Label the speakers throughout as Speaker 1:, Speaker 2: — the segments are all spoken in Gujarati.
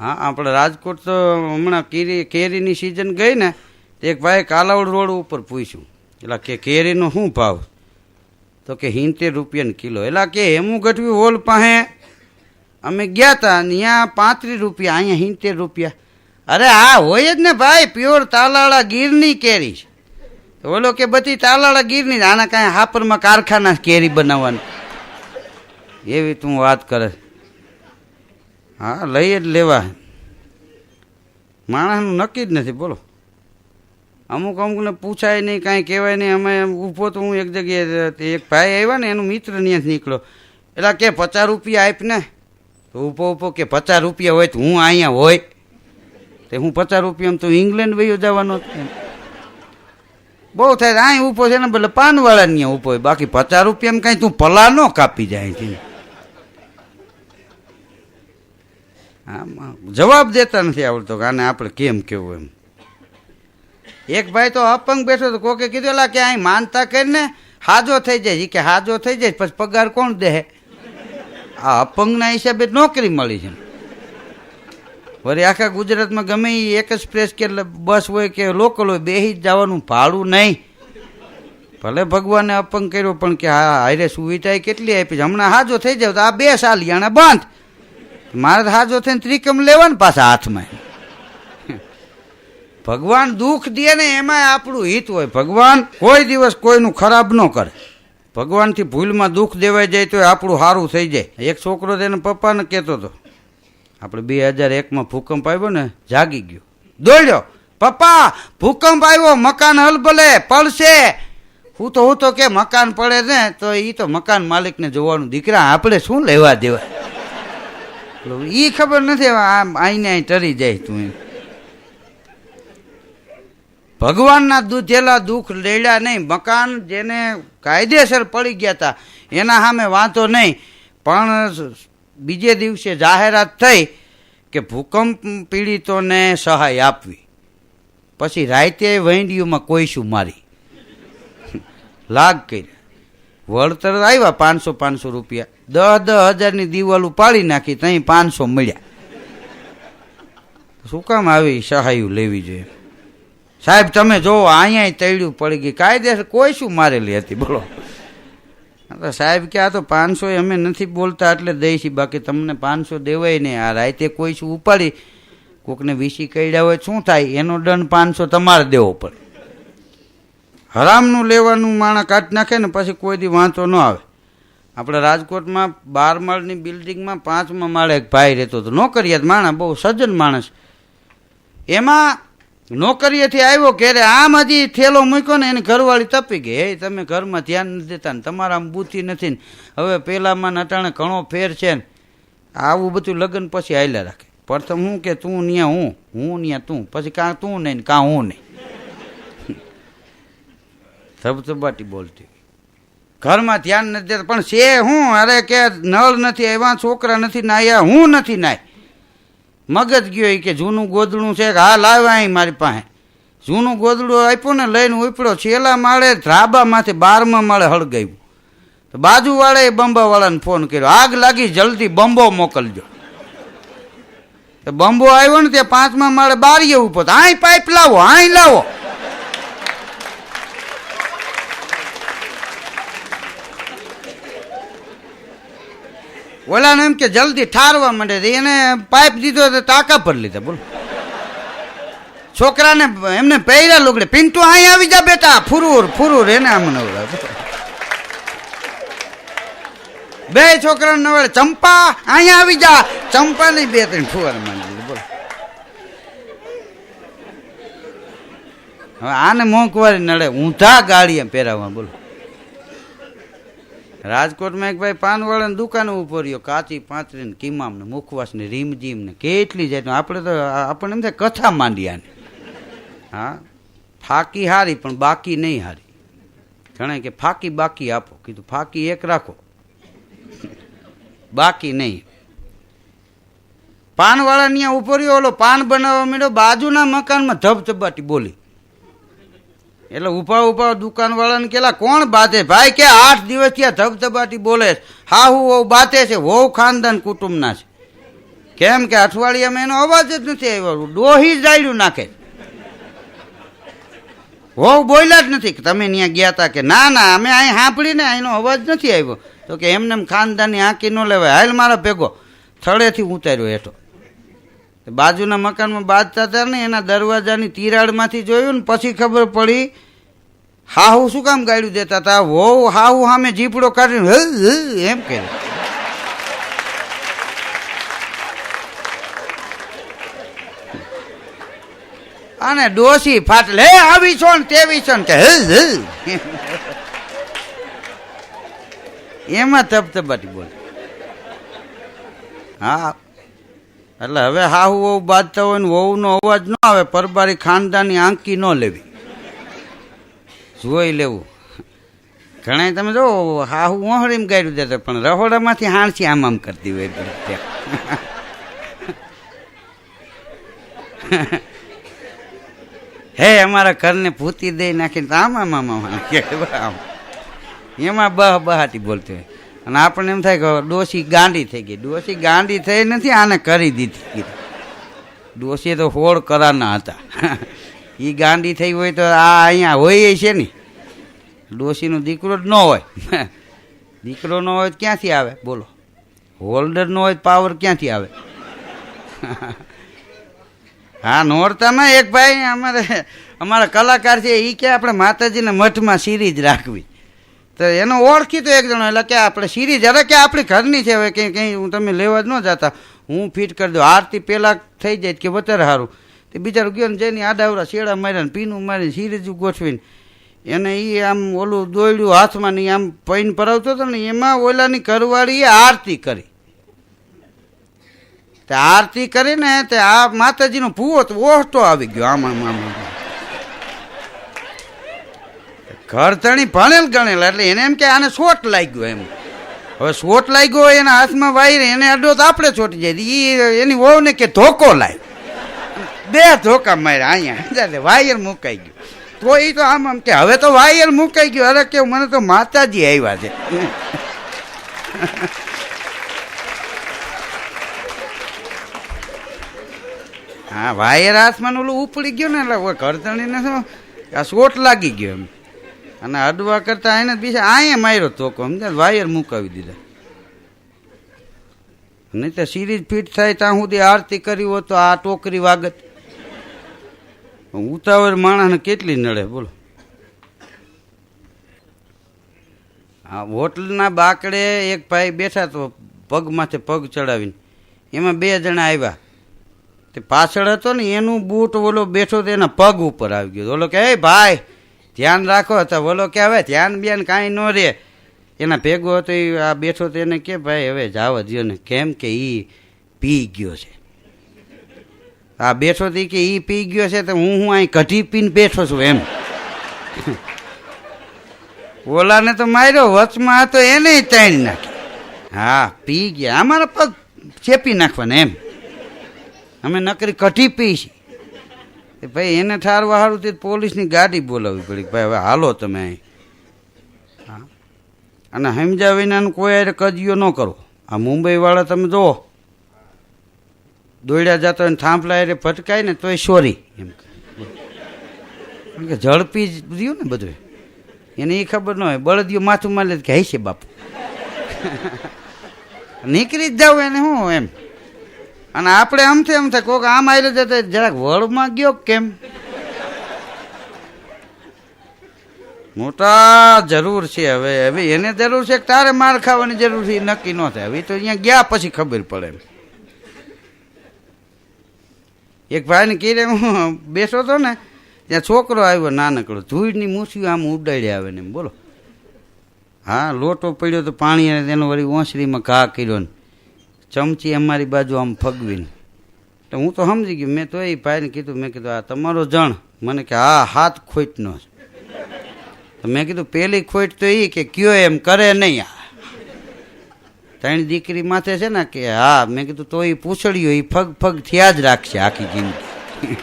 Speaker 1: હા, આપણે રાજકોટ તો હમણાં કેરી, કેરીની સિઝન ગઈ ને એક ભાઈ કાલાવડ રોડ ઉપર પૂછ્યું. એટલે કે કેરીનો શું ભાવ? તો કે હિંતેર રૂપિયાનો કિલો. એટલે કે હેમું ગઢવી હોલ પાસે અમે ગયા હતા ત્યાં પાંત્રીસ રૂપિયા, અહીંયા હિંતેર રૂપિયા. અરે આ હોય જ ને ભાઈ, પ્યોર તાલાળા ગીરની કેરી છે. ઓલો કે બધી તાલાળા ગીરની. આના કાંઈ હાપરમાં કારખાના કેરી બનાવવાની. એવી તું વાત કરે હા, લઈ જ લેવા. માણસનું નક્કી જ નથી, બોલો. અમુક અમુકને પૂછાય નહીં, કાંઈ કહેવાય નહીં. અમે ઊભો તો હું એક જગ્યાએ એક ભાઈ આવ્યા ને, એનું મિત્ર ત્યાંથી નીકળ્યો. એટલે કે પચાસ રૂપિયા આપ ને. તો ઊભો ઊભો કે પચાસ રૂપિયા હોય તો હું અહીંયા હોય. તે હું પચાસ રૂપિયામાં તો ઇંગ્લેન્ડ વયો જવાનો બહુ થાય અહીં ઊભો છે ને બદલે પાનવાળા ત્યાં ઊભો બાકી પચાસ રૂપિયામાં કાંઈ તું પલા ન કાપી જાય છે આમાં જવાબ દેતા નથી આવડતો કે આને આપણે કેમ કેવું એમ. એક ભાઈ તો અપંગ બેઠો તો કોકે કીધું, એલા, કે અહીં માનતા કરીને હાજો થઈ જાય. કે, હાજો થઈ જાય, પછી પગાર કોણ દે? આ અપંગના હિસાબે નોકરી મળી છે. વળી આખા ગુજરાતમાં ગમે એ એક એક્સપ્રેસ કે બસ હોય કે લોકલ હોય બેસી જ જવાનું ભાડું નહીં. ભલે ભગવાને અપંગ કર્યો, પણ કે હા, હારે સુવિધા કેટલી આપી છે? હમણાં હાજો થઈ જાય તો આ બે સાલિયાણા યાણે બંધ. મારે હાજો થઈને ત્રિકમ લેવાનું પાછા હાથમાં. ભગવાન દુઃખ દે ને એમાં આપણું હિત હોય. ભગવાન કોઈ દિવસ કોઈનું ખરાબ ન કરે. ભગવાનથી ભૂલમાં દુઃખ દેવાઈ જાય તો આપણું સારું થઈ જાય. એક છોકરો તેના પપ્પાને કહેતો હતો. આપણે બે હજાર એકમાં ભૂકંપ આવ્યો ને જાગી ગયો. દોડ્યો. પપ્પા, ભૂકંપ આવ્યો, મકાન હલબલે પડશે. હું તો હું તો કે મકાન પડે ને તો એ તો મકાન માલિકને જોવાનું. દીકરા, આપણે શું લેવા દેવા? એ ખબર નથી આમ આઈને અહીં ટરી જાય તું એમ. ભગવાનના દૂધેલા દુઃખ લેડ્યા નહીં, મકાન જેને કાયદેસર પડી ગયા હતા એના સામે વાંધો નહીં, પણ બીજે દિવસે જાહેરાત થઈ કે ભૂકંપ પીડિતોને સહાય આપવી. પછી રાતે વૈંડીઓમાં કોઈ શું મારી? લાગ કરી વળતર આવ્યા પાંચસો પાંચસો રૂપિયા. દસ દસ હજારની દિવાલું પાડી નાખી ત્યાં પાંચસો મળ્યા. શું કામ આવી સહાયું લેવી જોઈએ? સાહેબ, તમે જોવો અહીંયા તૈડ્યું પડી ગઈ. કાયદેસર કોઈ શું મારેલી હતી? બોલો. તો સાહેબ કે આ તો પાંચસો અમે નથી બોલતા એટલે દઈશી બાકી તમને પાંચસો દેવાય નહીં. આ રાતે કોઈ શું ઉપાડી? કોકને વીસી કઈડ્યા હોય શું થાય? એનો દંડ પાંચસો તમારે દેવો પડે. હરામનું લેવાનું માણસ કાઢી નાખે ને પછી કોઈ દી વાંચો ન આવે. આપણે રાજકોટમાં બાર માળની બિલ્ડિંગમાં પાંચમા માળે એક ભાઈ રહેતો હતો. નોકરિયાત માણસ, બહુ સજ્જન માણસ. એમાં નોકરીએથી આવ્યો ક્યારે આમ હજી થેલો મૂક્યો ને એની ઘરવાળી તપી ગઈ. હે, તમે ઘરમાં ધ્યાન નથી દેતા ને તમારા આમ બુદ્ધિ નથી ને. હવે પેલામાં નટાણે ઘણો ફેર છે ને. આવું બધું લગ્ન પછી હાલ્યા રાખે. પ્રથમ હું કે તું ન્યા હું? હું ન્યા તું? પછી કાં તું નહીં કાં હું નહીં? ધબધબાટી બોલતી. ઘરમાં ધ્યાન નથી દેતા. પણ છે હું, અરે કે નળ નથી આવ્યા, છોકરા નથી નાહ્યા, હું નથી નાય મગજ ગયો કે જૂનું ગોદડું છે કે હા લાવ્યા અહીં મારી પાસે. જૂનું ગોદડું આપ્યું ને લઈને ઉપડ્યો. છેલ્લા માળે ધ્રાબામાંથી બારમા માળે હળગાવ્યું. તો બાજુવાળાએ બંબાવાળાને ફોન કર્યો. આગ લાગી, જલ્દી બંબો મોકલજો. તો બંબો આવ્યો ને તે પાંચમા માળે બારીએ ઉપર આઈ પાઇપ લાવો આઈ લાવો. ઓલાને એમ કે જલ્દી ઠારવા માંડે તો એને પાઇપ દીધો તો તાકા પર લીધા, બોલો. છોકરાને એમને પહેર્યા લુગડે. પિન્ટુ અહીં આવી જા બેટા. ફુરુર ફુરુર, એને આમ નવડાવે. બે છોકરાને નવડે ચંપા, અહીંયા આવી જા. ચંપા નહીં બે ત્રણ ફુવાર માંડી હવે આને મોંઘવારી નડે. ઊંધા ગાડીએ પહેરાવવા, બોલો. રાજકોટમાં એક ભાઈ પાનવાળાની દુકાન ઊભો રહ્યો. કાચી પાંતરી ને કિમામ ને મુખવાસ ને રીમજીમ ને કેટલી જાય આપણે તો આપણને એમ થાય કથા માંડ્યા હા? ફાકી હારી, પણ બાકી નહીં હારી. ઘણા કે ફાકી બાકી આપો. કીધું, ફાકી એક રાખો. બાકી નહીં. પાનવાળા ત્યાં ઊભો રહ્યો, ઓલો પાન બનાવવા માંડ્યો, બાજુના મકાનમાં ધબધબાટી બોલી. એટલે ઊભા ઊભા દુકાનવાળાને કેલા, કોણ બાતે ભાઈ, કે આઠ દિવસ આ ધબધબાટી બોલે. હા હું વહુ બાતે છે. વહુ ખાનદાન કુટુંબના છે. કેમ કે અઠવાડિયામાં એનો અવાજ જ નથી આવ્યો. ડોહી જાયડું નાખે હોવ બોલ્યા જ નથી તમે ત્યાં ગયા હતા કે ના ના, અમે અહીં સાંભળીને એનો અવાજ નથી આવ્યો. તો કે એમને ખાનદાનની ખાનદાની આંકી ન લેવાય. હાલ મારા ભેગો. થળેથી ઉતાર્યો હેઠો. બાજુના મકાનમાં બાંધતા હતા ને એના દરવાજાની તિરાડમાંથી જોયું ને પછી ખબર પડી, હાહુ શું કામ ગાડ્યું દેતા હતા? વહુ હાહુ સામે જીપડો કાઢીને એમ કે અને ડોસી ફાટલે લે, આવી છો ને તેવી છો ને, કે. એમાં તપતપાટી બોલ. હા એટલે હવે હાહુ વહુ બાજતા હોય ને વહુનો અવાજ ન આવે, પરબારી ખાનદાની આંકી ન લેવી. જોઈ લેવું. ઘણા તમે જો હાહુ ઓહળીમ ગાડ્યું દેતા પણ રહોડામાંથી હાણસી આમ આમ કરતી હોય. હે, અમારા ઘરને ભૂતી દઈ નાખીને આમ આમ આમ આમ. એમાં બહ બહાટી બોલતી હોય. અને આપણને એમ થાય કે ડોસી ગાંડી થઈ ગઈ. ડોસી ગાંડી થઈ નથી, આને કરી દીધી ડોસી તો હોળ કરાના હતા. એ ગાંડી થઈ હોય તો આ અહીંયા હોય છે ને. ડોસીનો દીકરો જ ન હોય. દીકરો ન હોય તો ક્યાંથી આવે? બોલો. હોલ્ડર ન હોય તો પાવર ક્યાંથી આવે? હા, નોરતામાં એક ભાઈ અમારે, અમારા કલાકાર છે એ કે આપણે માતાજીને મઠમાં સિરીજ રાખવી. તો એનો ઓળખી તો એક જણો એટલે કે આપણે સિરીઝ અરે કે આપણી ઘરની છે હવે કંઈ કંઈ હું તમે લેવા જ ન જતા. હું ફિટ કરી દઉં. આરતી પહેલાં થઈ જાય કે વધારે સારું. તે બિચારું ગયો ને જેની આડાવડા શેડા માર્યા ને પીનું મારીને સિરીજ ગોઠવીને. એને એ આમ ઓલું દોડ્યું હાથમાં ને આમ પૈન પરાવતો હતો ને એમાં ઓલાની કરવાળીએ આરતી કરી. તે આરતી કરીને તે આ માતાજીનો ભૂવો તો ઓહટો આવી ગયો આમાં આમ, આમ. આમ. ઘર તણી ભણેલ ગણેલ, એટલે એને એમ કે આને શોટ લાગ્યો એમ. હવે શોટ લાગ્યો હોય, એના હાથમાં વાયર, એને અડો તો આપણે છોટી જાય. એ એની વહુને કે ધોકો લાય. બે ધોકા માર્યા અહીંયા. વાયર મુકાઈ ગયું. તો એ તો આમ આમ કે હવે તો વાયર મુકાઈ ગયો. અરે કે મને તો માતાજી આવ્યા છે. હા, વાયર હાથમાં ઓલું ઉપડી ગયું ને, એટલે ઘરતણીને શું, આ શોટ લાગી ગયો એમ. અને અડવા કરતા એને બીજા અહીંયા માર્યો તોકો સમજ્યા વાયર મુકાવી દીધા. નહીં તો સિરીઝ ફિટ થાય ત્યાં સુધી આરતી કરી હોત તો આ ટોકરી વાગત. ઉતાવળ માણસને કેટલી નડે, બોલો. હા હોટલના બાકડે એક ભાઈ બેઠા તો પગમાંથી પગ ચડાવીને, એમાં બે જણા આવ્યા. તે પાછળ હતો ને, એનું બૂટ ઓલો બેઠો તો એના પગ ઉપર આવી ગયો. ઓલો કે, એ ભાઈ ધ્યાન રાખો તો ઓલો કે હવે ધ્યાન બેન કાંઈ ન રહે. એના ભેગો હતો એ આ બેઠો તો એને કે, ભાઈ, હવે જાવ દ્યો ને કેમ કે એ પી ગયો છે. આ બેઠો હતી કે એ પી ગયો છે તો હું હું અહીં કઢી પીને બેઠો છું એમ. ઓલાને તો માર્યો, વચમાં હતો એને તાણી નાખી હા, પી ગયા. અમારા પગ ચેપી નાખવાના એમ. અમે નકરી કઢી પી છીએ તે ભાઈ, એને ઠારવા સારું તે પોલીસની ગાડી બોલાવવી પડી ભાઈ, હવે હાલો તમે અહીં. અને સમજા વિનાનું કોઈ હારે કજિયો ન કરો. આ મુંબઈવાળા તમે જુઓ દોડ્યા જતા ને થાંભલા અરે ભટકાય ને તોય સોરી એમ કે ઝડપી જ રહ્યું ને બધું એને એ ખબર ન હોય, બળદિયો માથું મારે કે હે છે બાપુ. નીકળી જ જાવ એને શું એમ. અને આપણે આમ થાય એમ થાય, કોક આમ આવી જતા જરાક વળમાં ગયો કેમ? મોટા જરૂર છે હવે હવે એને જરૂર છે તારે માર ખાવાની જરૂર છે નક્કી ન થાય. હવે તો અહીંયા ગયા પછી ખબર પડે એક ભાઈને કીધે, હું બેસો તો ને, ત્યાં છોકરો આવ્યો નાનકડો, ધૂળની મૂછ્યું આમ ઉડાડી આવે ને બોલો. હા, લોટો પડ્યો તો પાણી અને તેનો વળી ઓસરીમાં ઘા કર્યો ને. ચમચી અમારી બાજુ આમ ફગવીને. તો હું તો સમજી ગયો, મેં તો એ ભાઈને કીધું, મેં કીધું, આ તમારો જણ. મને કે, હા, હાથ ખોઈટનો છે. તો મેં કીધું પહેલી ખોટ તો એ કે કયો એમ કરે નહીં આ. ત્રણ દીકરી માથે છે ને કે, હા. મેં કીધું, તો એ પૂછડીઓ એ ફગ ફગ થયા જ રાખશે આખી જિંદગી.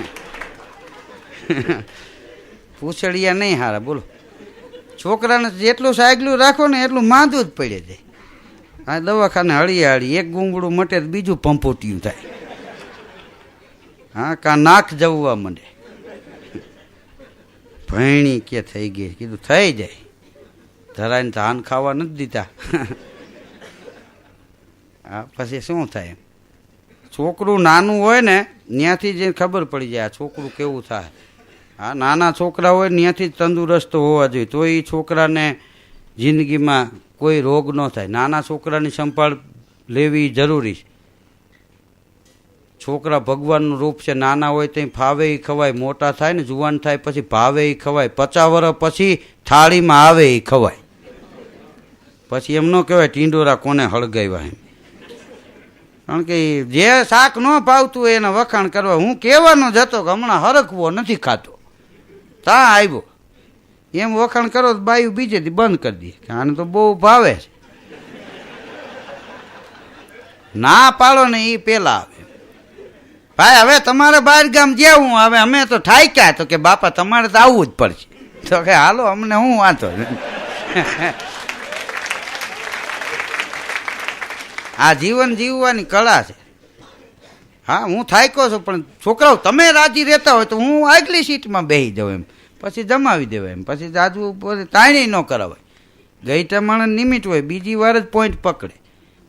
Speaker 1: પૂછડિયા નહીં હારા, બોલો. છોકરાને જેટલું સાયકલું રાખો ને એટલું માંદું જ પડે જાય. આ દવાખાને હળી હળી, એક ગુંગળું મટે તો બીજું પંપોટિયું થાય. હા, કા નાક જવવા માંડે ભણી કે થઈ ગઈ? કીધું, થઈ જાય. ધરાઈને ધાન ખાવા નથી દીધા. હા, પછી શું થાય? છોકરું નાનું હોય ને ત્યાંથી જ ખબર પડી જાય આ છોકરું કેવું થાય. હા, નાના છોકરા હોય ત્યાંથી જ તંદુરસ્ત હોવા જોઈએ. તો એ છોકરાને જિંદગીમાં કોઈ રોગ ન થાય. નાના છોકરાની સંભાળ લેવી જરૂરી છે. છોકરા ભગવાનનું રૂપ છે, નાના હોય ત્યાં ફાવે એ ખવાય, મોટા થાય ને જુવાન થાય પછી ભાવે એ ખવાય, પચાસ વર્ષ પછી થાળીમાં આવે એ ખવાય. પછી એમ ન કહેવાય, ટીંડોરા કોને હળગાવ્યા એમ. કારણ કે જે શાક ન ભાવતું એના વખાણ કરવા. હું કહેવાનો જ હતો કે હમણાં હરખવો નથી ખાતો. તા આવ્યો. એમ વખાણ કરો તો બાયું બીજેથી બંધ કરી દે. કે આને તો બહુ ભાવે છે. ના પાડો ને એ પેલા આવે. ભાઈ, હવે તમારે બહાર ગામ જેવું હવે અમે તો ઠાક્યા તો કે બાપા, તમારે તો આવવું જ પડશે. તો કે હાલો, અમને હું વાંધો. આ જીવન જીવવાની કળા છે. હા, હું થાક્યો છું, પણ છોકરાઓ, તમે રાજી રહેતા હોય તો હું આગલી સીટમાં બેસી જાઉં એમ. પછી જમાવી દેવાય એમ. પછી જાજુ તાણે ન કરાવાય. ગઈ માણસ નિમિત્ત હોય, બીજી વાર જ પોઈન્ટ પકડે.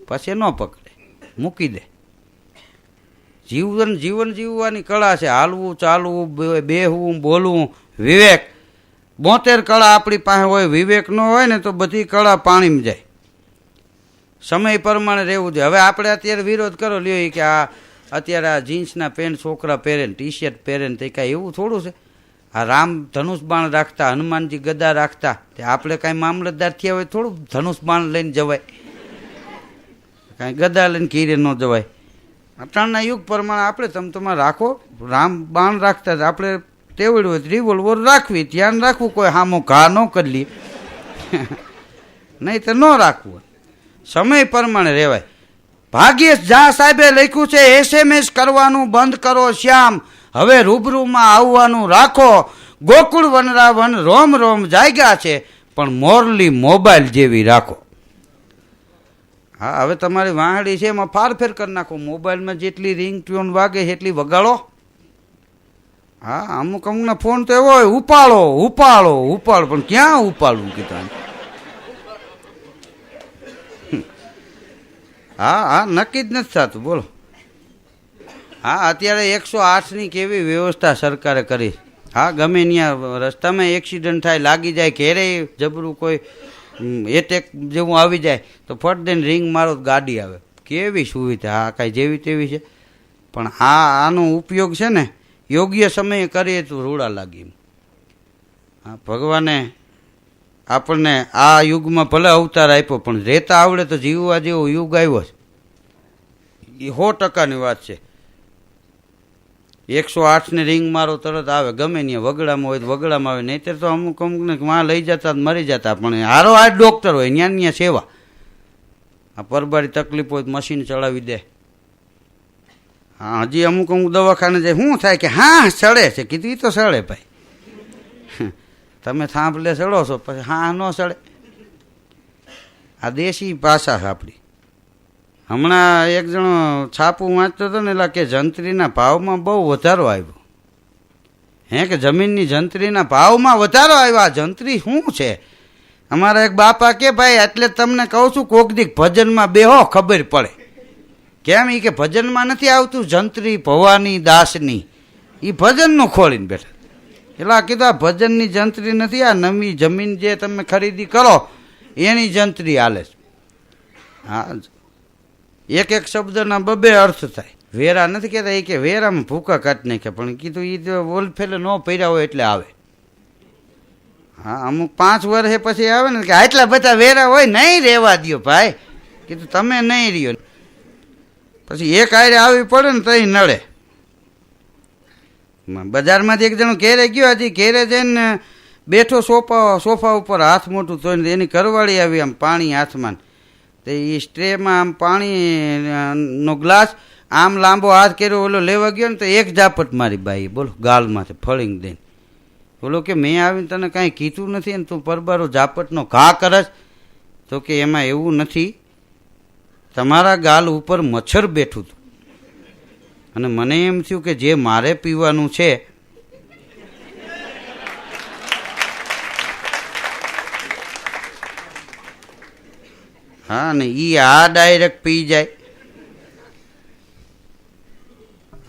Speaker 1: પછી ન પકડે. મૂકી દે. જીવન જીવન જીવવાની કળા છે. હાલવું, ચાલવું બેહવું, બોલવું, વિવેક. બોતેર કળા આપણી પાસે હોય, વિવેક ન હોય ને તો બધી કળા પાણીમાં જાય. સમય પ્રમાણે રહેવું જોઈએ. હવે આપણે અત્યારે વિરોધ કરો, લ્યો કે આ, અત્યારે આ જીન્સના પેન્ટ છોકરા પહેરે ટી શર્ટ પહેરે ને, તે કાંઈ એવું થોડું છે? આ રામ ધનુષ બાણ રાખતા, હનુમાનજી ગદા રાખતા, તે આપણે કાંઈ મામલતદાર થયા હોય થોડું ધનુષ બાણ લઈને જવાય. કાંઈ ગદા લઈને કીરે ન જવાય. અટાણના યુગ પ્રમાણે આપણે તમે તમારે રાખો, રામ બાણ રાખતા આપણે તેવડ્યું હોય રિવોલ્વર રાખવી, ધ્યાન રાખવું, કોઈ હામો ઘા ન કરી લઈએ નહીં તો ન રાખવું સમય પ્રમાણે રહેવાય. ભાગ્યેશ જા સાહેબે લખ્યું છે એસએમએસ કરવાનું બંધ કરો, શ્યામ. હવે રૂબરૂમાં આવવાનું રાખો. ગોકુળ વનરાવન રોમ રોમ જાગ્યા છે, પણ મોરલી મોબાઈલ જેવી રાખો. હા, હવે તમારી વાંહડી છે, એમાં ફારફેર કરી નાખો. મોબાઈલમાં જેટલી રિંગ ટ્યુન વાગે એટલી વગાડો. હા, અમુક અમુકના ફોન તો એવો હોય, ઉપાડો ઉપાડો ઉપાડો, પણ ક્યાં ઉપાડવું, કીધા હા હા, નક્કી જ નથી થતું, બોલો. હા, અત્યારે એકસો આઠની કેવી વ્યવસ્થા સરકારે કરી? હા, ગમે ત્યાં રસ્તામાં એક્સિડન્ટ થાય, લાગી જાય, ઘેરે જબરું કોઈ એટેક જેવું આવી જાય, તો ફટ દઈને રિંગ મારો ગાડી આવે. કેવી સુવિધા? હા, કાંઈ જેવી તેવી છે? પણ આ આનો ઉપયોગ છે ને, યોગ્ય સમયે કરીએ તો રૂડા લાગી. હા, ભગવાને આપણને આ યુગમાં ભલે અવતાર આપ્યો, પણ રહેતા આવડે તો જીવવા જેવો યુગ આવ્યો છે. એ સો ટકાની વાત છે. એકસો આઠને રિંગ મારો તરત આવે. ગમે ત્યાં વગડામાં હોય તો વગડામાં આવે. નહીં તો અમુક અમુકને વાં લઈ જતા મરી જતા. પણ હારો આ ડૉક્ટર હોય ત્યાં ત્યાં સેવા. આ પરબારી તકલીફ હોય તો મશીન ચડાવી દે. હા, હજી અમુક અમુક દવાખાને જાય. શું થાય કે હા, સડે છે. કીધું તો સડે ભાઈ. તમે થાંભલે સડો છો, પછી હા, ન સડે. આ દેશી ભાષા છે આપણી. હમણાં એક જણો છાપું વાંચતો હતો ને એટલે કે જંત્રીના ભાવમાં બહુ વધારો આવ્યો. હે કે જમીનની જંત્રીના ભાવમાં વધારો આવ્યો? આ જંત્રી શું છે? અમારા એક બાપા કે, ભાઈ, એટલે તમને કહું છું, કોક દીક ભજનમાં બેહો, ખબર પડે. કેમ? એ કે ભજનમાં નથી આવતું, જંત્રી ભવાની, દાસની. એ ભજનનું ખોલીને બેઠા. એટલે આ કીધું, આ ભજનની જંત્રી નથી, આ નવી જમીન જે તમે ખરીદી કરો, એની જંત્રી હાલે છે. હા એક એક શબ્દના બબે અર્થ થાય. વેરા નથી કહેતા, એ કે વેરામાં ભૂકા કાઢી નાખ્યા, પણ કીધું એ તો ઓલફેલે ન પહેર્યા હોય એટલે આવે. હા, અમુક પાંચ વર્ષે પછી આવે ને કે આટલા બધા વેરા હોય, નહીં રહેવા દ્યો ભાઈ. કીધું, તમે નહીં રહ્યો. પછી એક આયરે આવી પડે ને તઈ નડે. બજારમાંથી એક જણો ઘેરે ગયો, હજી ઘેરે જઈને બેઠો સોફા સોફા ઉપર હાથ મોટું તો એની કરવાળી આવી, આમ પાણી હાથમાં તો એ સ્ટ્રેમાં આમ પાણી નો ગ્લાસ, આમ લાંબો હાથ કર્યો, ઓલો લેવા ગયો ને તો એક ઝાપટ મારી બાઈ બોલો, ગાલમાંથી ફળીને દઈને. બોલો કે મેં આવીને તને કાંઈ કીધું નથી ને તું પરબારો ઝાપટનો ઘા કરસ. તો કે એમાં એવું નથી. તમારા ગાલ ઉપર મચ્છર બેઠું હતું. અને મને એમ થયું કે જે મારે પીવાનું છે હા, ને એ આ ડાયરેક્ટ પી જાય.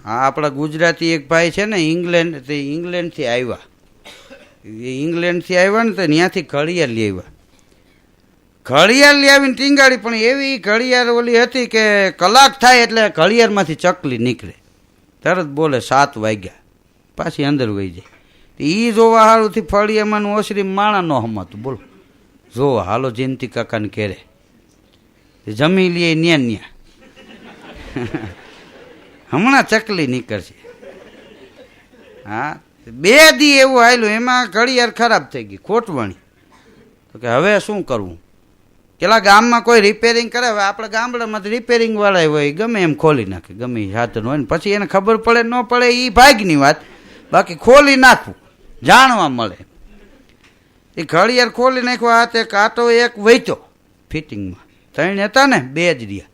Speaker 1: હા, આપણા ગુજરાતી એક ભાઈ છે ને ઇંગ્લેન્ડ તે ઇંગ્લેન્ડથી આવ્યા. એ ઇંગ્લેન્ડથી આવ્યા ને તો ત્યાંથી ઘડિયાળ લઈ આવ્યા. ઘડિયાળ લઈ આવીને ટીંગાડી, પણ એવી ઘડિયાળ ઓલી હતી કે કલાક થાય એટલે ઘડિયાળમાંથી ચકલી નીકળે. તરત બોલે સાત વાગ્યા. પાછી અંદર વહી જાય. એ જોવા હારુંથી ફળિયામાંનું ઓસરી માણા ન હમાતું. બોલો. જો હાલો જયંતિ કાકાને ઘેરે. જમી લઈએ ન્યા ન્યા. હમણાં ચકલી નીકળશે. હા, બે દી એવું આવેલું એમાં ઘડિયાળ ખરાબ થઈ ગઈ, ખોટવાણી. તો કે હવે શું કરવું? પેલા ગામમાં કોઈ રિપેરિંગ કરે? હવે આપણે ગામડામાં રિપેરિંગ વાળા હોય, ગમે એમ ખોલી નાખે, ગમે એ સાધન હોય ને, પછી એને ખબર પડે, ન પડે, એ ભાગની વાત. બાકી ખોલી નાખવું, જાણવા મળે. એ ઘડિયાળ ખોલી નાખ્યો હાથે કાંટો એક વૈતો ફિટિંગમાં. ત્રણ હતા ને, બે જ રહ્યા.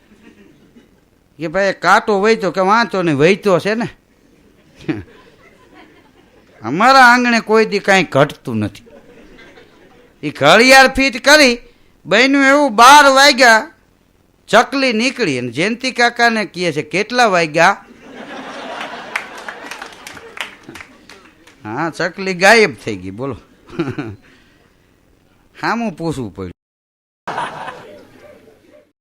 Speaker 1: કે ભાઈ કાંટો વહેતો કે વાંચો નહીં વહેતો છે ને. અમારા આંગણે કોઈ દી કાંઈ ઘટતું નથી. એ ઘડિયાળ ફીટ કરી, બન્યું એવું બાર વાગ્યા, ચકલી નીકળી અને જયંતિ કાકાને કહે છે, કેટલા વાગ્યા? હા, ચકલી ગાયબ થઈ ગઈ, બોલો. હામું પૂછવું પડ્યું.